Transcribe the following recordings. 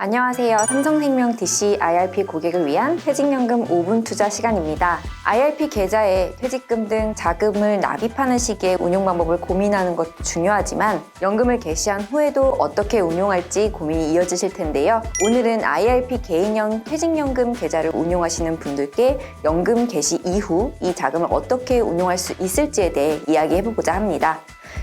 안녕하세요. 삼성생명 DC IRP 고객을 위한 퇴직연금 5분 투자 시간입니다. IRP 계좌에 퇴직금 등 자금을 납입하는 시기에 운용 방법을 고민하는 것도 중요하지만 연금을 개시한 후에도 어떻게 운용할지 고민이 이어지실 텐데요. 오늘은 IRP 개인형 퇴직연금 계좌를 운용하시는 분들께 연금 개시 이후 이 자금을 어떻게 운용할 수 있을지에 대해 이야기해보고자 합니다.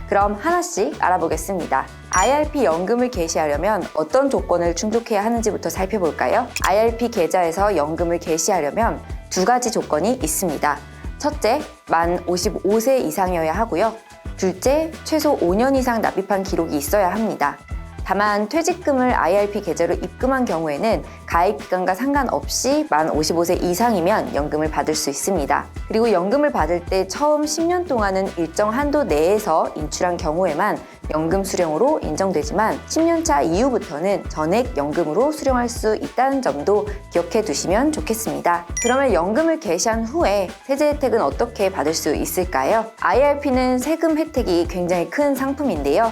그럼 하나씩 알아보겠습니다. IRP 연금을 개시하려면 어떤 조건을 충족해야 하는지부터 살펴볼까요? IRP 계좌에서 연금을 개시하려면 두 가지 조건이 있습니다. 첫째, 만 55세 이상이어야 하고요. 둘째, 최소 5년 이상 납입한 기록이 있어야 합니다. 다만 퇴직금을 IRP 계좌로 입금한 경우에는 가입 기간과 상관없이 만 55세 이상이면 연금을 받을 수 있습니다. 그리고 연금을 받을 때 처음 10년 동안은 일정 한도 내에서 인출한 경우에만 연금 수령으로 인정되지만 10년 차 이후부터는 전액 연금으로 수령할 수 있다는 점도 기억해 두시면 좋겠습니다. 그러면 연금을 개시한 후에 세제 혜택은 어떻게 받을 수 있을까요? IRP는 세금 혜택이 굉장히 큰 상품인데요.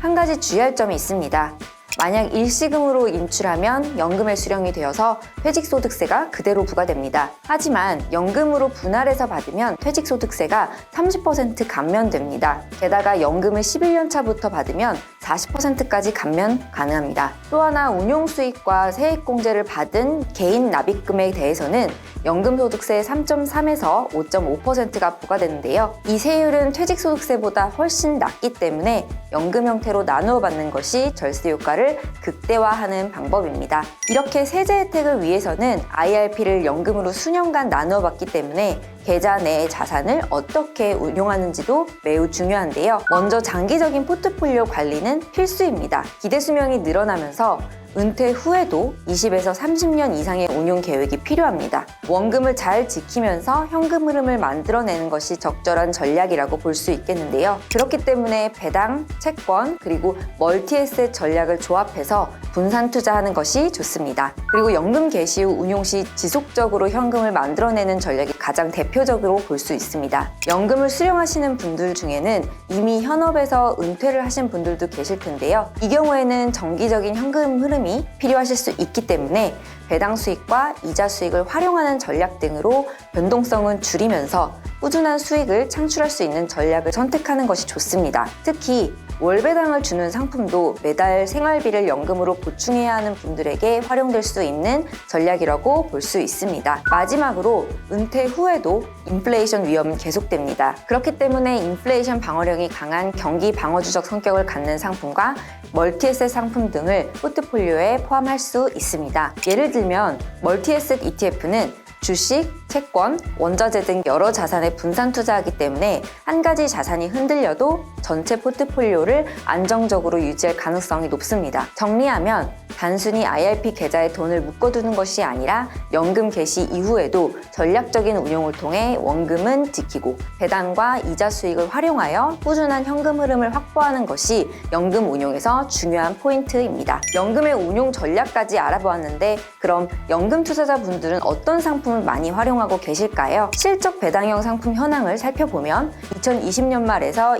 한 가지 주의할 점이 있습니다. 만약 일시금으로 인출하면 연금에 수령이 되어서 퇴직소득세가 그대로 부과됩니다. 하지만 연금으로 분할해서 받으면 퇴직소득세가 30% 감면됩니다. 게다가 연금을 11년 차부터 받으면 40%까지 감면 가능합니다. 또 하나 운용 수익과 세액공제를 받은 개인 납입금에 대해서는 연금소득세 3.3에서 5.5%가 부과되는데요. 이 세율은 퇴직소득세보다 훨씬 낮기 때문에 연금 형태로 나누어 받는 것이 절세 효과를 극대화하는 방법입니다. 이렇게 세제 혜택을 위해서는 IRP를 연금으로 수년간 나누어 받기 때문에 계좌 내의 자산을 어떻게 운용하는지도 매우 중요한데요. 먼저 장기적인 포트폴리오 관리는 필수입니다. 기대 수명이 늘어나면서 은퇴 후에도 20에서 30년 이상의 운용 계획이 필요합니다. 원금을 잘 지키면서 현금 흐름을 만들어내는 것이 적절한 전략이라고 볼 수 있겠는데요. 그렇기 때문에 배당, 채권, 그리고 멀티에셋 전략을 조합해서 분산 투자하는 것이 좋습니다. 그리고 연금 개시 후 운용 시 지속적으로 현금을 만들어내는 전략이 가장 대표 적으로 볼 수 있습니다. 연금을 수령하시는 분들 중에는 이미 현업에서 은퇴를 하신 분들도 계실 텐데요. 이 경우에는 정기적인 현금 흐름이 필요하실 수 있기 때문에 배당 수익과 이자 수익을 활용하는 전략 등으로 변동성은 줄이면서 꾸준한 수익을 창출할 수 있는 전략을 선택하는 것이 좋습니다. 특히 월배당을 주는 상품도 매달 생활비를 연금으로 보충해야 하는 분들에게 활용될 수 있는 전략이라고 볼 수 있습니다. 마지막으로 은퇴 후에도 인플레이션 위험은 계속됩니다. 그렇기 때문에 인플레이션 방어력이 강한 경기 방어주적 성격을 갖는 상품과 멀티에셋 상품 등을 포트폴리오에 포함할 수 있습니다. 예를 들면 멀티에셋 ETF는 주식, 채권, 원자재 등 여러 자산에 분산 투자하기 때문에 한 가지 자산이 흔들려도 전체 포트폴리오를 안정적으로 유지할 가능성이 높습니다. 정리하면 단순히 IRP 계좌에 돈을 묶어두는 것이 아니라 연금 개시 이후에도 전략적인 운용을 통해 원금은 지키고 배당과 이자 수익을 활용하여 꾸준한 현금 흐름을 확보하는 것이 연금 운용에서 중요한 포인트입니다. 연금의 운용 전략까지 알아보았는데 그럼 연금 투자자분들은 어떤 상품을 많이 활용하고 계실까요? 실적 배당형 상품 현황을 살펴보면 2020년 말에서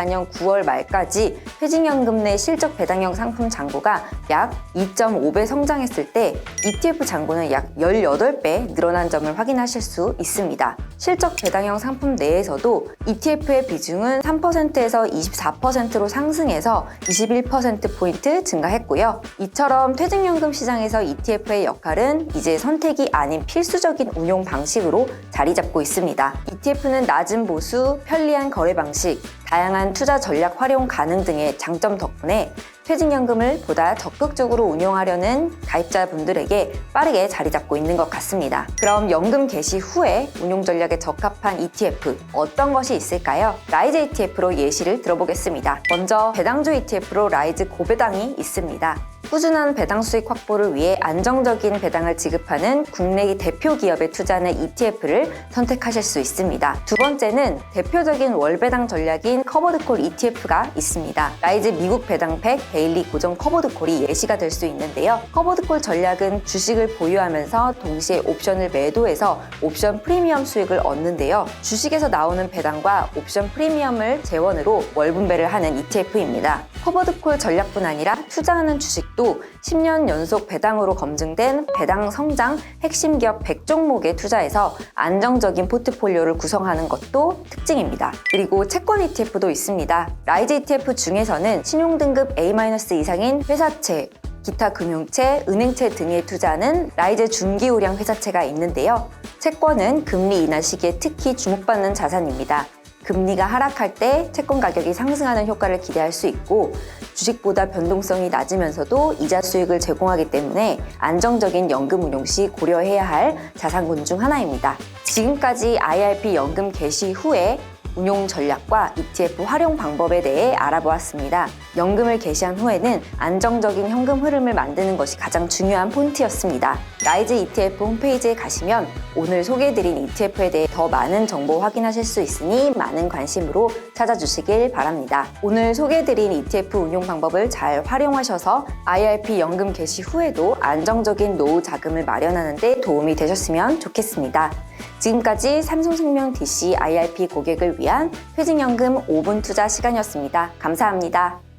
2024년 9월 말까지 퇴직연금 내 실적 배당형 상품 잔고가 약 2.5배 성장했을 때 ETF 잔고는 약 18배 늘어난 점을 확인하실 수 있습니다. 실적 배당형 상품 내에서도 ETF의 비중은 3%에서 24%로 상승해서 21%포인트 증가했고요. 이처럼 퇴직연금 시장에서 ETF의 역할은 이제 선택이 아닌 필수적인 운용 방식으로 자리 잡고 있습니다. ETF는 낮은 보수, 편리한 거래 방식, 다양한 투자 전략 활용 가능 등의 장점 덕분에 퇴직연금을 보다 적극적으로 운용하려는 가입자분들에게 빠르게 자리 잡고 있는 것 같습니다. 그럼 연금 개시 후에 운용 전략에 적합한 ETF 어떤 것이 있을까요? 라이즈 ETF로 예시를 들어보겠습니다. 먼저 배당주 ETF로 라이즈 고배당이 있습니다. 꾸준한 배당 수익 확보를 위해 안정적인 배당을 지급하는 국내 대표 기업에 투자하는 ETF를 선택하실 수 있습니다. 두 번째는 대표적인 월배당 전략인 커버드콜 ETF가 있습니다. 라이즈 미국 배당팩 데일리 고정 커버드콜이 예시가 될 수 있는데요. 커버드콜 전략은 주식을 보유하면서 동시에 옵션을 매도해서 옵션 프리미엄 수익을 얻는데요. 주식에서 나오는 배당과 옵션 프리미엄을 재원으로 월 분배를 하는 ETF입니다. 커버드콜 전략뿐 아니라 투자하는 주식도 또 10년 연속 배당으로 검증된 배당 성장 핵심 기업 100종목에 투자해서 안정적인 포트폴리오를 구성하는 것도 특징입니다. 그리고 채권 ETF도 있습니다. 라이즈 ETF 중에서는 신용등급 A- 이상인 회사채, 기타 금융채, 은행채 등에 투자하는 라이즈 중기우량 회사채가 있는데요. 채권은 금리 인하 시기에 특히 주목받는 자산입니다. 금리가 하락할 때 채권 가격이 상승하는 효과를 기대할 수 있고 주식보다 변동성이 낮으면서도 이자 수익을 제공하기 때문에 안정적인 연금 운용 시 고려해야 할 자산군 중 하나입니다. 지금까지 IRP 연금 개시 후에 운용 전략과 ETF 활용 방법에 대해 알아보았습니다. 연금을 개시한 후에는 안정적인 현금 흐름을 만드는 것이 가장 중요한 포인트였습니다. 라이즈 ETF 홈페이지에 가시면 오늘 소개해드린 ETF에 대해 더 많은 정보 확인하실 수 있으니 많은 관심으로 찾아주시길 바랍니다. 오늘 소개해드린 ETF 운용 방법을 잘 활용하셔서 IRP 연금 개시 후에도 안정적인 노후 자금을 마련하는 데 도움이 되셨으면 좋겠습니다. 지금까지 삼성생명 DC IRP 고객을 위한 퇴직연금 5분 투자 시간이었습니다. 감사합니다.